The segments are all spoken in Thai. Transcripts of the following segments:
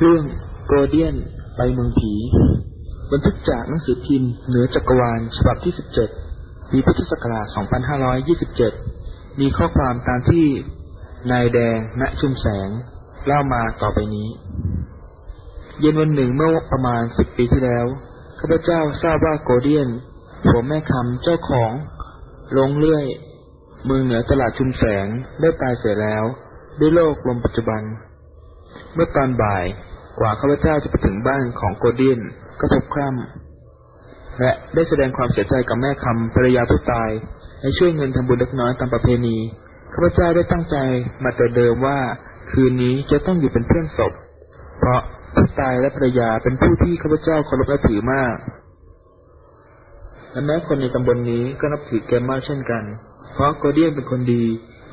เรื่องโกลเดียนไปเมืองผี บันทึกจากหนังสือพิมพ์เหนือจักรวาลฉบับที่ 17 ปีพุทธศักราช 2527 มีข้อความตามที่นายแดงณชุมแสง เล่ามาต่อไปนี้ เย็นวันหนึ่งเมื่อประมาณสิบปีที่แล้วข้าพเจ้าทราบว่าโกลเดียนผัวแม่คำเจ้าของลงเลื่อยเมืองเหนือตลาดชุมแสงได้ตายเสียแล้ว ด้วยโรคลมปัจจุบัน เมื่อตอนบ่ายกว่าข้าพเจ้าจะไปถึงบ้านของโกดียนก็พบคร่ำและได้แสดงความเสียใจกับแม่คำภรรยาผู้ตายให้ช่วยเงินทำบุญเล็กน้อยตามประเพณีข้าพเจ้าได้ตั้งใจมาแต่เดิมว่า คืนนี้จะต้องอยู่เป็นเพื่อนศพ เพราะผู้ตายและภรรยาเป็นผู้ที่ข้าพเจ้าเคารพและถือมากและแม้คนในตำบลนนี้ก็นับถือแกมากเช่นกัน เพราะโกเดียนเป็นคนดี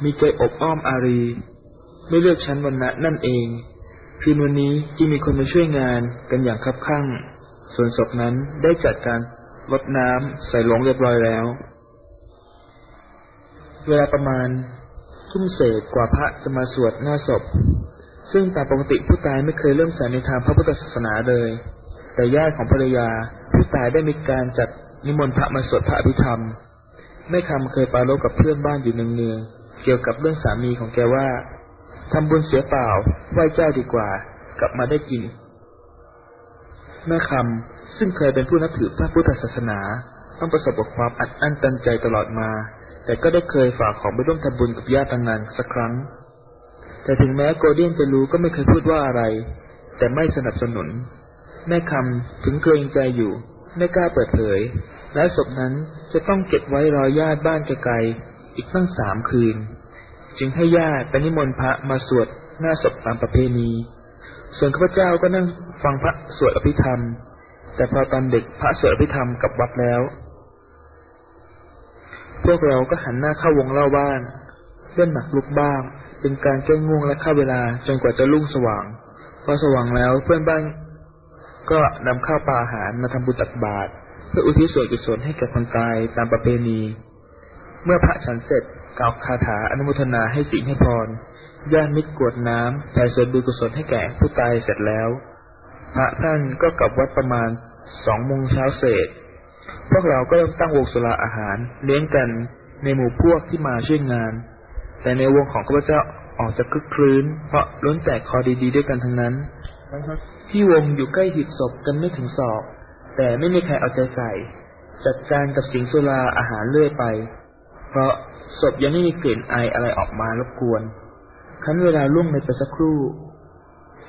มีใจอบอ้อมอารี ไม่เลือกชั้นวรรณะนั่นเอง คืนวันนี้จึงมีคนมาช่วยงานกันอย่างคับคั่งส่วนศพนั้นได้จัดการรดน้ำใส่ลงเรียบร้อยแล้ว เวลาประมาณทุ่มเศษกว่าพระจะมาสวดหน้าศพ ซึ่งตามปกติผู้ตายไม่เคยเริ่มสายในทางพระพุทธศาสนาเลย แต่ญาติของภรรยาผู้ตายได้มีการจัดนิมนต์พระมาสวดพระอภิธรรมแม่คำเคยปรลบกับเพื่อนบ้านอยู่เนืองๆเกี่ยวกับเรื่องสามีของแกว่า ทำบุญเสียเปล่า ไหว้เจ้าดีกว่า กลับมาได้กิน แม่คำซึ่งเคยเป็นผู้นับถือพระพุทธศาสนา ต้องประสบกับความอัดอั้นตันใจตลอดมา แต่ก็ได้เคยฝากของไปร่วมทำบุญกับญาติต่างงานสักครั้ง แต่ถึงแม้โกเด้นจะรู้ก็ไม่เคยพูดว่าอะไร แต่ไม่สนับสนุน แม่คำถึงเกรงใจอยู่ ไม่กล้าเปิดเผย และศพนั้นจะต้องเก็บไว้รอญาติบ้านไกลๆอีกตั้งสามคืน จึงให้ญาติไปนิมนต์พระมาสวดหน้าศพตามประเพณี ส่วนข้าพเจ้าก็นั่งฟังพระสวดอภิธรรม แต่พอตอนเด็กพระสวดอภิธรรมกับวัดแล้ว พวกเราก็หันหน้าเข้าวงเล่าบ้างเล่นหนักลุกบ้าง เป็นการแก้ง่วงและฆ่าเวลาจนกว่าจะรุ่งสว่าง พอสว่างแล้วเพื่อนบ้านก็นำข้าวปลาอาหารมาทำบุญตักบาตรเพื่ออุทิศส่วนกุศลให้แก่คนตายตามประเพณี เมื่อพระฉันเสร็จ ล่าวคาถาอนุโมทนาให้สิ่งให้พรญาติมิตรกวดน้ำแผ่ส่วนบุญกุศลให้แก่ผู้ตายเสร็จแล้ว พระท่านก็กลับวัดประมาณสองโมงเช้าเศษ พวกเราก็เริ่มตั้งวงสุราอาหาร เลี้ยงกันในหมู่พวกที่มาช่วยงาน แต่ในวงของข้าพเจ้าออกจะคึกครื้น เพราะล้นแต่คอดีๆด้วยกันทั้งนั้น ที่วงอยู่ใกล้หีบศพกันไม่ถึงศอก แต่ไม่มีใครเอาใจใส่ จัดการกับสิงสุราอาหารเรื่อยไป เพราะศพยังไม่มีกลิ่นไออะไรออกมารบกวนคั้นเวลาล่วงเลยไปสักครู่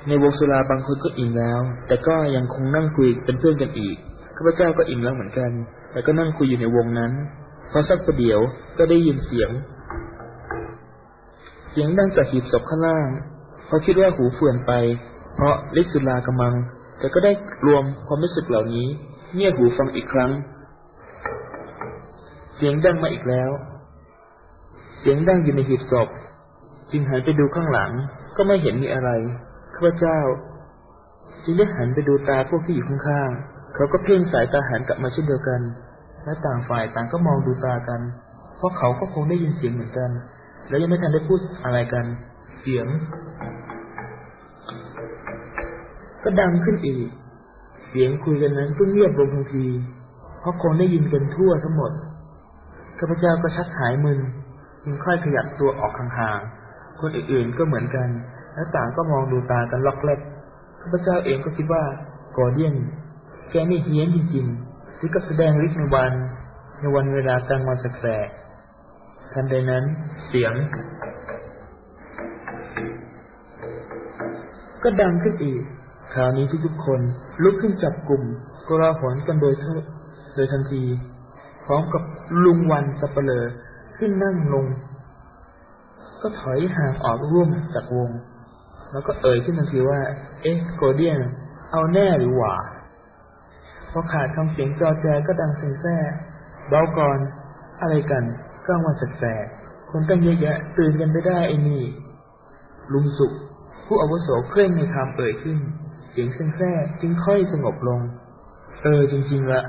ในวงสุราบางคนก็อิ่มแล้ว แต่ก็ยังคงนั่งคุยเป็นเพื่อนกันอีกข้าพเจ้าก็อิ่มแล้วเหมือนกัน แต่ก็นั่งคุยอยู่ในวงนั้นพอสักประเดี๋ยวก็ได้ยินเสียง เสียงดังจากหีบศพข้างล่างเขาคิดว่าหูเฟื่อนไป เพราะฤทธิ์สุรากำมัง แต่ก็ได้รวมความรู้สึกเหล่านี้เงี่ยหูฟังอีกครั้ง เสียงดังมาอีกแล้ว เสียงดังอยู่ในหีบศพ จึงหันไปดูข้างหลัง ก็ไม่เห็นมีอะไรข้าพเจ้า จึงได้หันไปดูตาพวกที่อยู่ข้างๆเขาก็เพ่งสายตาหันกลับมาเช่นเดียวกัน และต่างฝ่ายต่างก็มองดูตากัน เพราะเขาก็คงได้ยินเสียงเหมือนกัน แล้วยังไม่ทันได้พูดอะไรกัน เสียง ก็ดังขึ้นอีก เสียงคุยกันนั้นก็เงียบลงทันที เพราะคงได้ยินกันทั่วทั้งหมดข้าพเจ้าก็ชักหายมึน จึงค่อยขยับตัวออกห่างๆ คนอื่นๆก็เหมือนกัน และต่างก็มองดูตากันล็อกเล็กข้าพเจ้าเองก็คิดว่า กอร์เดียน แกนี่เฮี้ยนจริงๆที่ก็แสดงฤทธิ์ในวัน ในวันเวลากลางวันแสกทันใดนั้นเสียง ก็ดังขึ้นอีก คราวนี้ทุกๆคนลุกขึ้นจับกลุ่มกลาหอนกันโดยโดยทันที พร้อมกับลุงวันสับเปลอ ขึ้นนั่งลง ก็ถอยห่างออกร่วมจากวง แล้วก็เอ่ยขึ้นทันทีว่า เอ๊ะโกเดียน เอาแน่หรือหว่าพอขาดคำเสียงจอแจก็ดังเซ็งแซ่เบาก่อนอะไรกันกลางวันแสกคนตั้งเยอะแยะตื่นกันไม่ได้ไอ้นี่ ลุงสุข ผู้อาวุโสเคร่งในคำเอ่ยขึ้น เสียงเซ็งแซ่จึงค่อยสงบลง เออจริงๆละ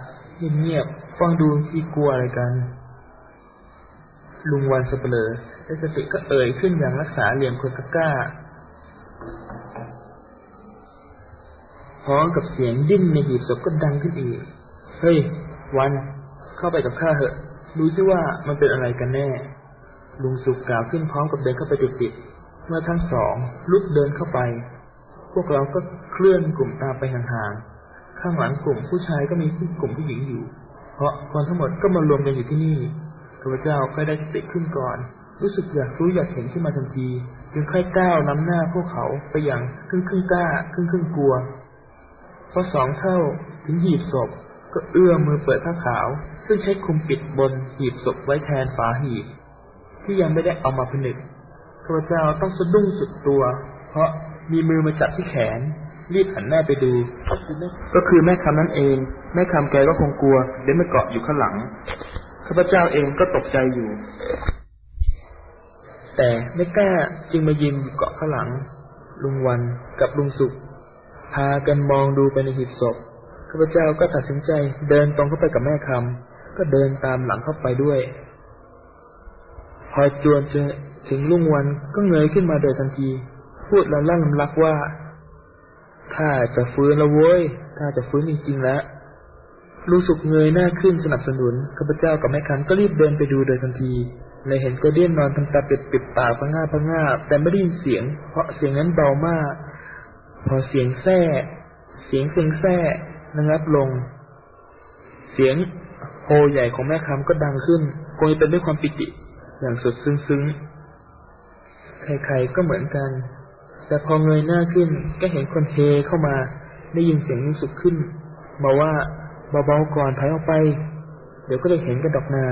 เงียบๆฟังดูพี่กลัวอะไรกัน ลุงวันสเปลอได้สติก็เอ่ยขึ้นอย่างรักษาเหลี่ยมคนก้า พร้อมกับเสียงดิ้นในหีบศพก็ดังขึ้นอีก เฮ้ย วัน เข้าไปกับข้าเถอะดูซิว่ามันเป็นอะไรกันแน่ ลุงสุกกล่าวขึ้นพร้อมกับเดินเข้าไปติดๆ เมื่อทั้งสองลุกเดินเข้าไป พวกเราก็เคลื่อนกลุ่มตามไปห่างๆ ข้างหลังกลุ่มผู้ชายก็มีกลุ่มผู้หญิงอยู่ เพราะคนทั้งหมดก็มารวมกันอยู่ที่นี่ ข้าพเจ้าก็ได้สติขึ้นก่อน รู้สึกอยากรู้อยากเห็นขึ้นมาทันทีจึงค่อยก้าวนำหน้าพวกเขาไปอย่างครึ่งครึ่งกล้าครึ่งครึ่งกลัวพอสองเท่าถึงหีบศพ ก็เอื้อมมือเปิดผ้าขาว ซึ่งใช้คุมปิดบนหีบศพไว้แทนฝาหีบ ที่ยังไม่ได้เอามาผนึกข้าพเจ้าต้องสะดุ้งสุดตัว เพราะมีมือมาจับที่แขน รีบหันหน้าไปดู ก็คือแม่คำนั่นเอง แม่คำแกก็คงกลัวเดินมาเกาะอยู่ข้างหลัง ข้าพเจ้าเองก็ตกใจอยู่ แต่ไม่กล้าจึงมายืนเกาะข้างหลัง ลุงวันกับลุงสุข พากันมองดูไปในหีบศพข้าพเจ้าก็ตัดสินใจเดินตรงเข้าไปกับแม่คำก็เดินตามหลังเข้าไปด้วย พอจวนจะถึงลุงวันก็เงยขึ้นมาโดยทันที พูดละล่ำลักว่า ถ้าจะฟื้นแล้วเว้ย ถ้าจะฟื้นจริงๆแล้ว ลุงสุกเงยหน้าขึ้นสนับสนุนข้าพเจ้ากับแม่คำก็รีบเดินไปดูโดยทันทีเลยเห็นโกเดียนนอนทำตาปิดปิดปากพังงาพังงาแต่ไม่ได้ยินเสียง เพราะเสียงนั้นเบามาก พอเสียงแท้เสียงเสียงแท้ระงับลง เสียงโฮใหญ่ของแม่คำก็ดังขึ้นคงจะเป็นด้วยความปิติ อย่างสุดซึ้งๆใครๆก็เหมือนกัน แต่พอเงยหน้าขึ้นก็เห็นคนเฮเข้ามา ได้ยินเสียงรู้สึกขึ้น มาว่า เบาๆก่อนถอยออกไป เดี๋ยวก็ได้เห็นกันดอกนา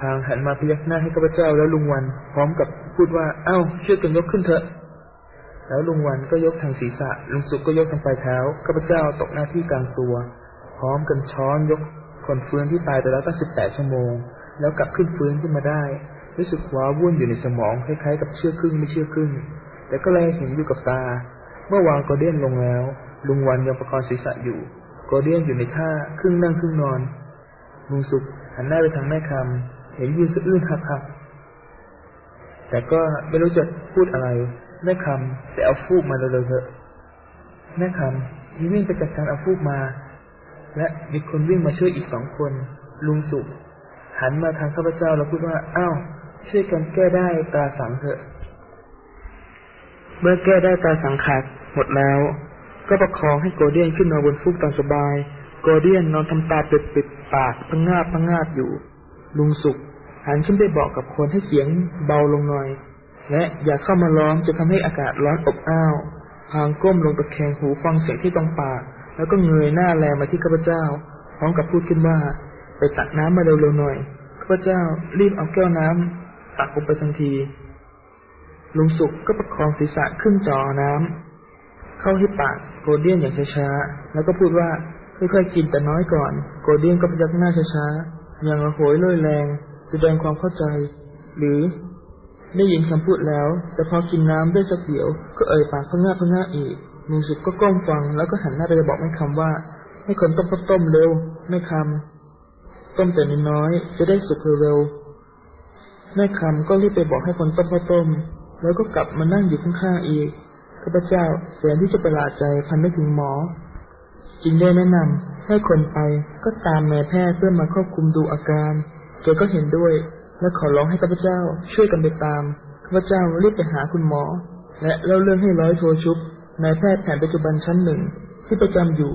พางหันมาพยักหน้าให้ข้าพเจ้าแล้วลุงวัน พร้อมกับพูดว่า เอ้าช่วยกันยกขึ้นเถอะ แล้วลุงวันก็ยกทางศีรษะ ลุงสุกก็ยกทางปลายเท้าข้าพเจ้าตกหน้าที่กลางตัว พร้อมกันช้อนยกคนฟื้นที่ตายไปแล้วตั้งสิบแปดชั่วโมง แล้วกลับขึ้นฟื้นขึ้นมาได้ รู้สึกว้าวุ่นอยู่ในสมองคล้ายๆกับเชื่อครึ่งไม่เชื่อครึ่ง แต่ก็เลเห็นอยู่กับตา เมื่อวางโกเดียนลงแล้ว ลุงวันยังประคองศีรษะอยู่ กเดียนอยู่ในท่าครึ่งนั่งครึ่งนอนลุงสุกหันหน้าไปทางแม่คำเห็นยืนสะอื้นหักหักแต่ก็ไม่รู้จะพูดอะไร แม่คำแต่เอาฟูกมาเร็วๆเถอะแม่คำที่วิ่งไปจัดการเอาฟูกมา และมีคนวิ่งมาช่วยอีกสองคน ลุงสุกหันมาทางข้าพเจ้าแล้วพูดว่าอ้าวช่วยกันแก้ได้ตาสังเถอะ เมื่อแก้ได้ตาสังขาดหมดแล้ว ก็ประคองให้โกเดียนขึ้นมาบนฟูกตามสบาย โกเดียนนอนทำตาปิดปิดปากพังงาบพังงาบอยู่ ลุงสุกหันขึ้นไปบอกกับคนให้เสียงเบาลงหน่อย และอย่าเข้ามาล้อมจะทำให้อากาศร้อนอบอ้าวพางก้มลงตะแคงหูฟังเสียงที่ตรงปาก แล้วก็เงยหน้าแลมาที่ข้าพเจ้า พร้อมกับพูดขึ้นว่า ไปตักน้ำมาเร็วๆหน่อยข้าพเจ้ารีบเอาแก้วน้ำตักลงไปทันทีลุงสุกก็ประคองศีรษะขึ้นจอน้ำ เข้าที่ปากโกเดียนอย่างช้าๆ แล้วก็พูดว่าค่อยๆกินแต่น้อยก่อน โกเดียนก็พยักหน้าช้าๆ อย่างระโหยลอยแรง แสดงความเข้าใจ หรือได้ยินคำพูดแล้ว แต่พอกินน้ำได้สักเดียว ก็เอ่ยปากพงาพงาอีกลุงสุกก็ก้มฟัง แล้วก็หันหน้าไปบอกแม่คำว่า ให้คนต้มข้าวต้มเร็วแม่คำต้มแต่น้อยๆจะได้สุกเร็วๆแม่คำก็รีบไปบอกให้คนต้มข้าวต้ม แล้วก็กลับมานั่งอยู่ข้างๆอีก ข้าพเจ้าแสนที่จะประหลาดใจพันไม่ถึงหมอ จึงได้แนะนำให้คนไปก็ตามนายแพทย์เพื่อมาควบคุมดูอาการแกก็เห็นด้วย และขอร้องให้ข้าพเจ้าช่วยกันไปตามข้าพเจ้ารีบไปหาคุณหมอ และเล่าเรื่องให้ร้อยโทชุบนายแพทย์แผนปัจจุบันชั้นหนึ่งที่ประจำอยู่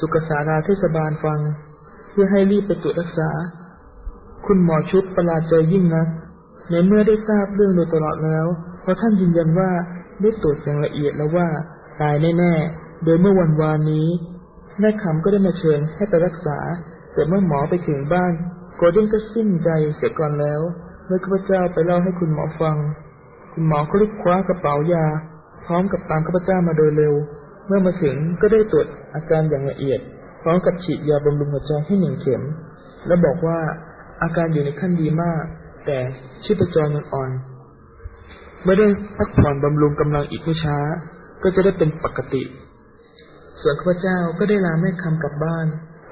สุขสาราเทศบาลฟัง เพื่อให้รีบไปตรวจรักษา คุณหมอชุบประหลาดใจยิ่งนักในเมื่อได้ทราบเรื่องโดยตลอดแล้ว เพราะท่านยืนยันว่า ได้ตรวจอย่างละเอียดแล้วว่า ตายแน่ๆ โดยเมื่อวันวานนี้แม่คำก็ได้มาเชิญให้ไปรักษา แต่เมื่อหมอไปถึงบ้าน โกลเด้นก็สิ้นใจเสียก่อนแล้ว เมื่อข้าพเจ้าไปเล่าให้คุณหมอฟัง คุณหมอก็รีบคว้ากระเป๋ายา พร้อมกับตามข้าพเจ้ามาโดยเร็ว เมื่อมาถึงก็ได้ตรวจอาการอย่างละเอียด พร้อมกับฉีดยาบำรุงหัวใจให้หนึ่งเข็ม และบอกว่าอาการอยู่ในขั้นดีมาก แต่ชีพจรยังอ่อน เมื่อได้พักผ่อนบำรุงกำลังอีกไม่ช้า ก็จะได้เป็นปกติ ส่วนข้าพเจ้าก็ได้ลาแม่คำกลับบ้าน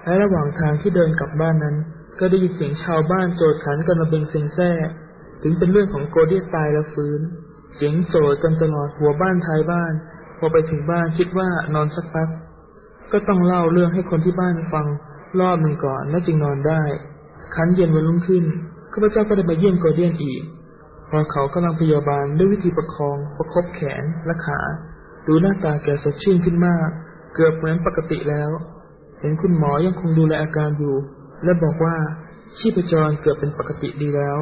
และระหว่างทางที่เดินกลับบ้านนั้น ก็ได้ยินเสียงชาวบ้านโจดขันกันระเบงเซ็งแซ่ถึงเป็นเรื่องของโกเดียตายแล้วฟื้น เสียงโจดกันตลอดหัวบ้านท้ายบ้าน พอไปถึงบ้านคิดว่านอนสักพัก ก็ต้องเล่าเรื่องให้คนที่บ้านฟังรอบหนึ่งก่อนแล้วจึงนอนได้ คันเย็นวันรุ่งขึ้นข้าพเจ้าก็ได้มาเยี่ยมโกเดียนอีก พอเขากำลังพยาบาลด้วยวิธีประคอง ประคบแขนและขา ดูหน้าตาแกสดชื่นขึ้นมาก เกือบเหมือนปกติแล้ว เห็นคุณหมอยังคงดูแลอาการอยู่ และบอกว่าชีพจรเกือบเป็นปกติดีแล้ว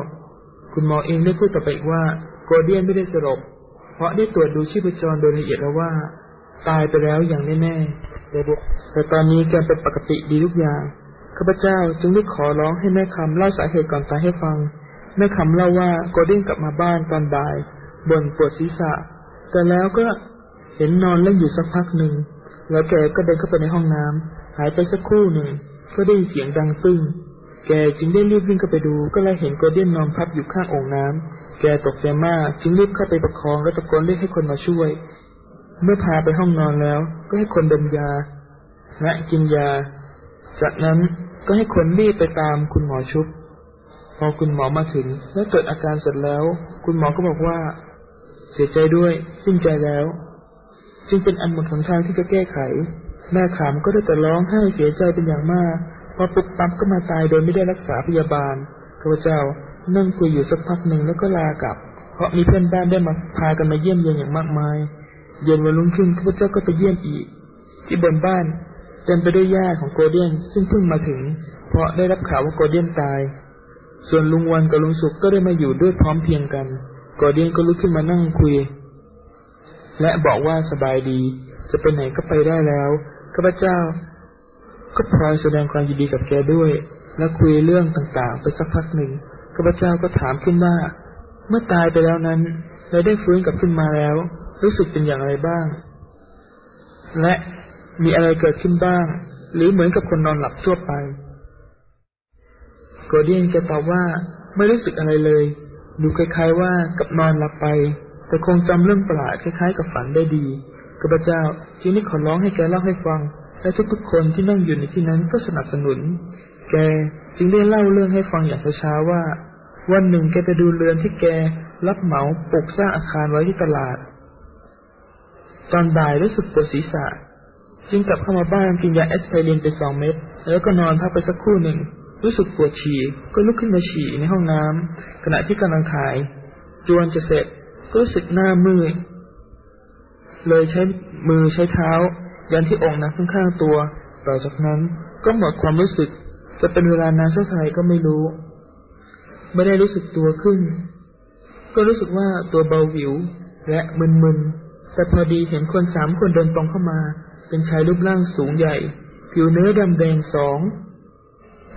คุณหมอเองได้พูดต่อไปอีกว่าโกเดียนไม่ได้สลบเพราะได้ตรวจดูชีพจรโดยละเอียดแล้วว่า ตายไปแล้วอย่างแน่ๆแต่ตอนนี้แกเป็นปกติดีทุกอย่างข้าพเจ้าจึงได้ขอร้องให้แม่คำเล่าสาเหตุก่อนตายให้ฟัง แม่คำเล่าว่าโกเด้นกลับมาบ้านตอนบ่ายบ่นปวดศีรษะ แต่แล้วก็เห็นนอนเล่นอยู่สักพักหนึ่ง แล้วแกก็เดินเข้าไปในห้องน้ำหายไปสักครู่หนึ่ง ก็ได้ยินเสียงดังตึ้ง แกจึงได้รีบวิ่งเข้าไปดู ก็เลยเห็นโกเด้นนอนพับอยู่ข้างโอ่งน้ำแกตกใจมาก จึงรีบเข้าไปประคองและตะโกนเรียกให้คนมาช่วย เมื่อพาไปห้องนอนแล้ว ก็ให้คนดมยา และกินยา จากนั้นก็ให้คนรีบไปตามคุณหมอชุบ อคุณหมอมาถึงและเกิดอาการเสร็จแล้ว คุณหมอก็บอกว่า เสียใจด้วยสิ้นใจแล้ว จึงเป็นอันหมดหนทางที่จะแก้ไข แม่ขามก็ได้แต่ร้องไห้เสียใจเป็นอย่างมากพอปุ๊บปั๊บก็มาตายโดยไม่ได้รักษาพยาบาลข้าพเจ้านั่งคุยอยู่สักพักหนึ่งแล้วก็ลากลับ เพราะมีเพื่อนบ้านได้มาพากันมาเยี่ยมเยียนอย่างมากมาย เย็นวันรุ่งขึ้นข้าพเจ้าก็ไปเยี่ยมอีก ที่บนบ้านเต็มไปด้วยญาติของโกเดียนซึ่งเพิ่งมาถึง เพราะได้รับข่าวว่าโกเดียนตาย ส่วนลุงวันกับลุงสุกก็ได้มาอยู่ด้วยพร้อมเพียงกันโกเดียนก็ลุกขึ้นมานั่งคุย และบอกว่าสบายดี จะไปไหนก็ไปได้แล้วข้าพเจ้า ก็พลอยแสดงความยินดีกับแกด้วย และคุยเรื่องต่างๆ ไปสักพักหนึ่งข้าพเจ้าก็ถามขึ้นว่า เมื่อตายไปแล้วนั้นและได้ฟื้นกลับขึ้นมาแล้ว รู้สึกเป็นอย่างไรบ้าง และมีอะไรเกิดขึ้นบ้าง หรือเหมือนกับคนนอนหลับทั่วไป โกเดียนแกตอบว่าไม่รู้สึกอะไรเลย ดูคล้ายๆว่ากับนอนหลับไป แต่คงจำเรื่องประหลาดคล้ายๆกับฝันได้ดีข้าพเจ้าจึงได้ขอร้องให้แกเล่าให้ฟัง และทุกๆคนที่นั่งอยู่ในที่นั้นก็สนับสนุน แกจึงได้เล่าเรื่องให้ฟังอย่างช้าๆว่า วันหนึ่งแกไปดูเรือนที่แกรับเหมาปลูกสร้างอาคารไว้ที่ตลาด ตอนบ่ายรู้สึกปวดศีรษะ จึงกลับเข้ามาบ้านกินยาแอสไพรินไปสองเม็ดแล้วก็นอนพักไปสักครู่หนึ่ง รู้สึกปวดฉี่ก็ลุกขึ้นมาฉี่ในห้องน้ำขณะที่กำลังขาย จวนจะเสร็จก็รู้สึกหน้ามืดเลยใช้มือใช้เท้า ยันที่องค์น้ำข้างๆตัว ต่อจากนั้นก็หมดความรู้สึก จะเป็นเวลานานเท่าไหร่ก็ไม่รู้ ไม่ได้รู้สึกตัวขึ้น ก็รู้สึกว่าตัวเบาหวิว และมึนๆแต่พอดีเห็นคนสามคนเดินตรงเข้ามา เป็นชายรูปร่างสูงใหญ่ ผิวเนื้อดำแดงสอง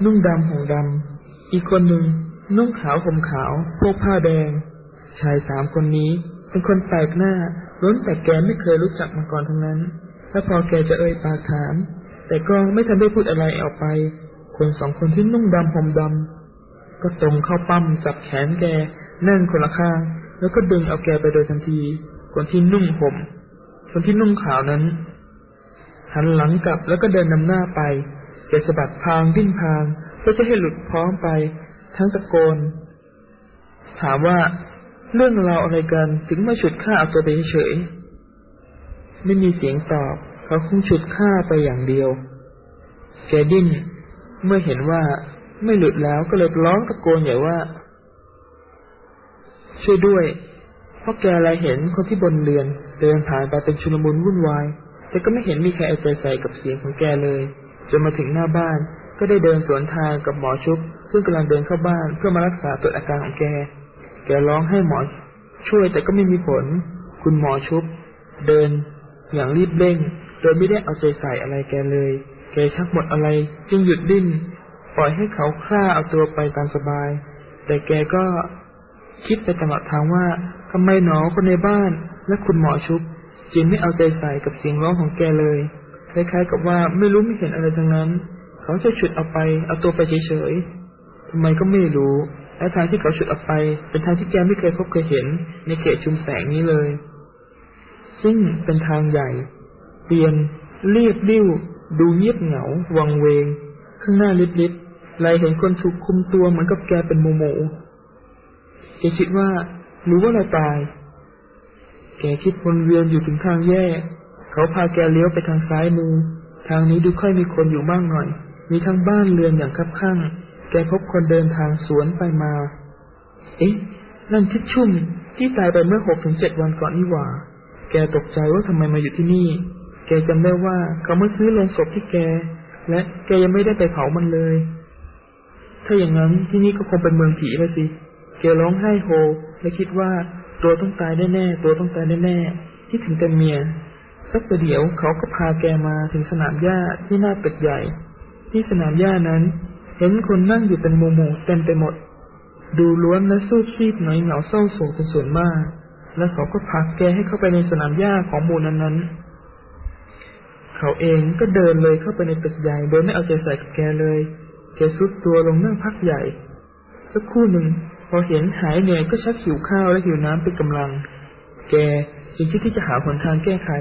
นุ่งดำห่มดำ อีกคนหนึ่งนุ่งขาวห่มขาวพวกผ้าแดง ชายสามคนนี้เป็นคนแปลกหน้าล้นแต่แกไม่เคยรู้จักมาก่อนทั้งนั้น ถ้าพอแกจะเอ่ยปากถาม แต่ก็ไม่ทันได้พูดอะไรออกไป คนสองคนที่นุ่งดำห่มดำ ก็ตรงเข้าปั้มจับแขนแกนั่งคนละข้าง แล้วก็ดึงเอาแกไปโดยทันที คนที่นุ่งห่ม คนที่นุ่งขาวนั้นหันหลังกลับแล้วก็เดินนำหน้าไป แกสะบัดพางดิ้นพางเพื่อจะให้หลุดพร้อมไป ทั้งตะโกน ถามว่าเรื่องราวอะไรกันถึงมาฉุดฆ่าเอาตัวไปเฉย ไม่มีเสียงตอบ เขาคงฉุดฆ่าไปอย่างเดียว แกดิ้น เมื่อเห็นว่าไม่หลุดแล้วก็เลยร้องตะโกนใหญ่ว่า ช่วยด้วย เพราะแกอะไรเห็นคนที่บนเรือน เดินผ่านไปเป็นชุลมุนวุ่นวาย แต่ก็ไม่เห็นมีใครเอาใจใส่กับเสียงของแกเลย จนมาถึงหน้าบ้าน ก็ได้เดินสวนทางกับหมอชุบซึ่งกำลังเดินเข้าบ้านเพื่อมารักษาตัวอาการของแก แกร้องให้หมอช่วยแต่ก็ไม่มีผล คุณหมอชุบ เดิน อย่างรีบเร่ง โดยไม่ได้เอาใจใส่อะไรแกเลย แกชักหมดอะไร จึงหยุดดิ้น ปล่อยให้เขาฆ่าเอาตัวไปตามสบาย แต่แกก็คิดไปตลอดทางว่าทำไมหนอคนในบ้านและคุณหมอชุบจินไม่เอาใจใส่กับเสียงร้องของแกเลย คล้ายๆกับว่าไม่รู้ไม่เห็นอะไรทั้งนั้น เขาจะฉุดเอาไป เอาตัวไปเฉยๆทำไมก็ไม่รู้ และทางที่เขาฉุดเอาไป เป็นทางที่แกไม่เคยพบเคยเห็น ในเขตชุมแสงนี้เลย ซึ่งเป็นทางใหญ่เตียนเรียบริ้ว ดูเงียบเหงา วังเวง ข้างหน้าลิบๆไลเห็นคนถูกคุมตัวเหมือนกับแกเป็นโมโมแกคิดว่า รู้ว่าเราตาย แกคิดวนเวียนอยู่ถึงทางแยก เขาพาแกเลี้ยวไปทางซ้ายมือ ทางนี้ดูค่อยมีคนอยู่มากหน่อย มีทั้งบ้านเรือนอย่างคับข้าง แกพบคนเดินทางสวนไปมา เอ๊ะ นั่นทิดชุ่มที่ตายไปเมื่อหกถึงเจ็ดวันก่อนนี่หว่า แกตกใจว่าทำไมมาอยู่ที่นี่ แกจำได้ว่าเขามาซื้อโลงศพที่แก และแกยังไม่ได้ไปเผามันเลย ถ้าอย่างนั้นที่นี่ก็คงเป็นเมืองผีแล้วสิ แกร้องไห้โฮและคิดว่าตัวต้องตายแน่ๆ ตัวต้องตายแน่ๆ ที่ถึงแต่เมีย สักประเดี๋ยวเขาก็พาแกมาถึงสนามหญ้าที่หน้าเป็ดใหญ่ ที่สนามหญ้านั้น เห็นคนนั่งอยู่เป็นหมู่ๆเต็มไปหมด ดูล้วนและสู้ชีพหน่อยเหงาเศร้าโศกเป็นส่วนมาก แล้วเขาก็พาแกให้เข้าไปในสนามหญ้าของหมู่นั้นๆ เขาเองก็เดินเลยเข้าไปในตึกใหญ่โดยไม่เอาใจใส่กับแกเลยแกซุดตัวลงนั่งพักใหญ่ สักครู่หนึ่งพอเห็นหายเหนื่อยก็ชักหิวข้าวและหิวน้ำเป็นกำลัง แกจึงคิดที่จะหาหนทางแก้ไข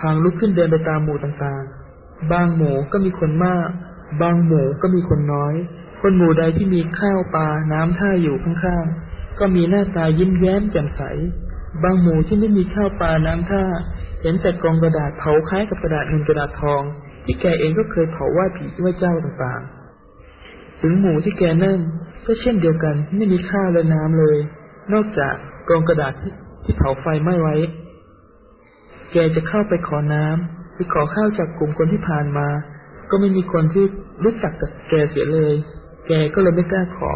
พางลุกขึ้นเดินไปตามหมู่ต่างๆ บางหมู่ก็มีคนมาก บางหมู่ก็มีคนน้อย คนหมู่ใดที่มีข้าวปลาน้ำท่าอยู่ข้างๆ ก็มีหน้าตายิ้มแย้มแจ่มใส บางหมู่ที่ไม่มีข้าวปลาน้ำท่า เห็นแต่กองกระดาษเผาคล้ายกับกระดาษเงินกระดาษทอง ที่แกเองก็เคยเผาไหว้ผีไหว้เจ้าต่างๆ ถึงหมู่ที่แกนั่งก็เช่นเดียวกันไม่มีข้าวและน้ำเลย นอกจากกองกระดาษที่ที่เผาไฟไหม้ไว้ แกจะเข้าไปขอน้ำหรือขอข้าวจากกลุ่มคนที่ผ่านมา ก็ไม่มีคนที่รู้จักกับแกเสียเลย แกก็เลยไม่กล้าขอ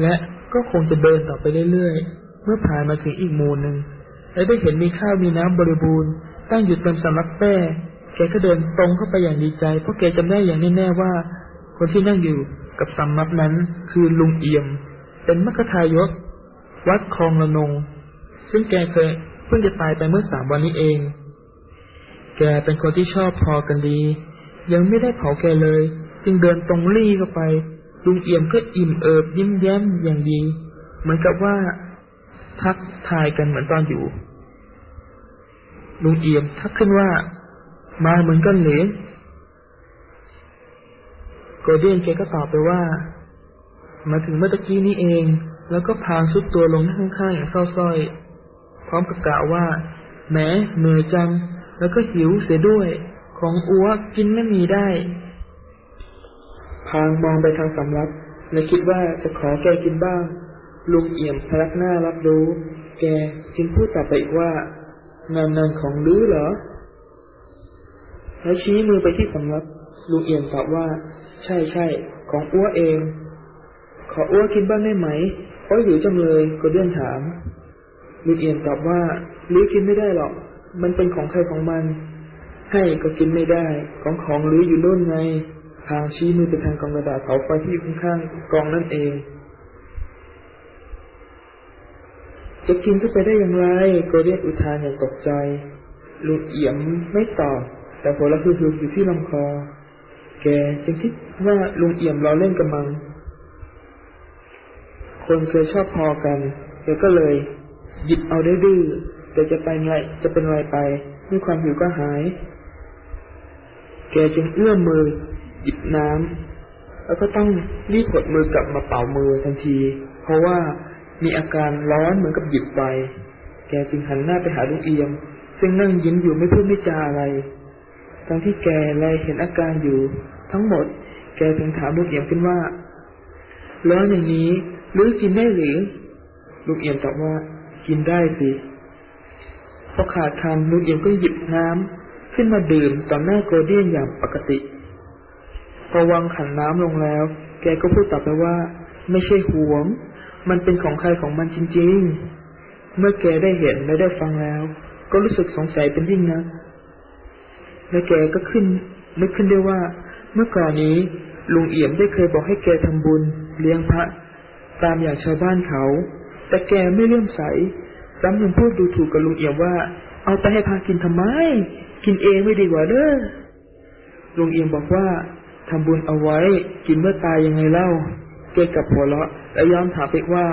และก็คงจะเดินต่อไปเรื่อยๆ เมื่อผ่านมาถึงอีกหมู่หนึ่งและได้เห็นมีข้าวมีน้ำบริบูรณ์ ตั้งอยู่เต็มสำรับแป้แกก็เดินตรงเข้าไปอย่างดีใจ เพราะแกจำได้อย่างแน่ๆว่า คนที่นั่งอยู่กับสำรับนั้นคือลุงเอี่ยม เป็นมัคทายก วัดคลองละนง ซึ่งแกเคย เพิ่งจะตายไปเมื่อสามวันนี้เอง แกเป็นคนที่ชอบพอกันดี ยังไม่ได้เผาแกเลย จึงเดินตรงรี่เข้าไป ลุงเอี่ยมก็อิ่มเอิบยิ้มแย้มอย่างดี เหมือนกับว่า ทักทายกันเหมือนตอนอยู่ ลุงเอี่ยมทักขึ้นว่า มาเหมือนกันหรือโกเด้นแกก็ตอบไปว่า มาถึงเมื่อตะกี้นี้เอง แล้วก็พางสุดตัวลงข้างๆอย่างเศร้าส้อย พร้อมกับกล่าวว่าแหมเหนื่อยจัง แล้วก็หิวเสียด้วย ของอัวกินไม่มีได้ พางมองไปทางสำรับและคิดว่าจะขอแกกินบ้าง ลุงเอี่ยมพยักหน้ารับรู้ แกจึงพูดต่อไปอีกว่างานนานของลื้อเหรอ แล้วชี้มือไปที่สำรับลุงเอี่ยมตอบว่า ใช่ใช่ของอ้วเอง ขออ้วกินบ้างได้ไหมเพราะหิวจังเลยก็เดือนถาม ลุงเอี่ยมตอบว่าลื้อกินไม่ได้หรอก มันเป็นของใครของมัน ให้ก็กินไม่ได้ ของของลื้ออยู่นู่นไง ทางชี้มือไปทางกองกระดาษเผาไฟที่อยู่ข้างๆกองนั่นเองจะกินเข้าไปได้อย่างไรโกเรียนอุทานอย่างตกใจลุงเอี่ยมไม่ตอบ แต่หัวเราะคือๆอยู่ที่ลำคอ แกจึงคิดว่าลุงเอี่ยมล้อเล่นกับมัง คนเคยชอบพอกันแกก็เลย หยิบเอาได้ดื้อแต่จะไปไงจะเป็นไรไปเมื่อความหิวก็หาย แกจึงเอื้อมมือ หยิบน้ำแล้วก็ต้องรีบกดมือกลับมาเป่ามือทันที เพราะว่ามีอาการร้อนเหมือนกับหยิบไปแกจึงหันหน้าไปหาลุงเอี่ยม ซึ่งนั่งยิ้มอยู่ไม่พูดไม่จาอะไร ทั้งที่แกแลเห็นอาการอยู่ ทั้งหมด แกจึงถามลุงเอี่ยมขึ้นว่าร้อนอย่างนี้หรือกินได้หรือลุงเอี่ยมตอบว่า กินได้สิพอขาดคำลุงเอี่ยมก็หยิบน้ำขึ้นมาดื่มต่อหน้าโกลเดียนอย่างปกติพอวางขันน้ำลงแล้ว แกก็พูดต่อไปว่า ไม่ใช่หวง มันเป็นของใครของมันจริง ๆ เมื่อแกได้เห็นและได้ฟังแล้ว ก็รู้สึกสงสัยเป็นยิ่งนะและแกก็ขึ้นนึกขึ้นได้ว่า เมื่อก่อนนี้ลุงเอี่ยมได้เคยบอกให้แกทำบุญ เลี้ยงพระ ตามอย่างชาวบ้านเขา แต่แกไม่เลื่อมใสซ้ำยังพูดดูถูกกับลุงเอี่ยมว่า เอาไปให้พากินทำไม กินเองไม่ดีกว่าเด้อลุงเอี่ยมบอกว่าทำบุญเอาไว้ กินเมื่อตายยังไงเล่าแกกับหัวเราะและย้อนถามอีกว่า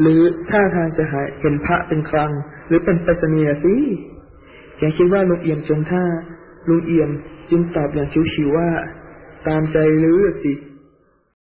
หรือถ้าทางจะหายเห็นพระเป็นครังหรือเป็นปัสนียสิแกคิดว่าลุงเอี่ยมจงท่าลุงเอี่ยมจึงตอบอย่างชิวๆว่า ตามใจลือสิ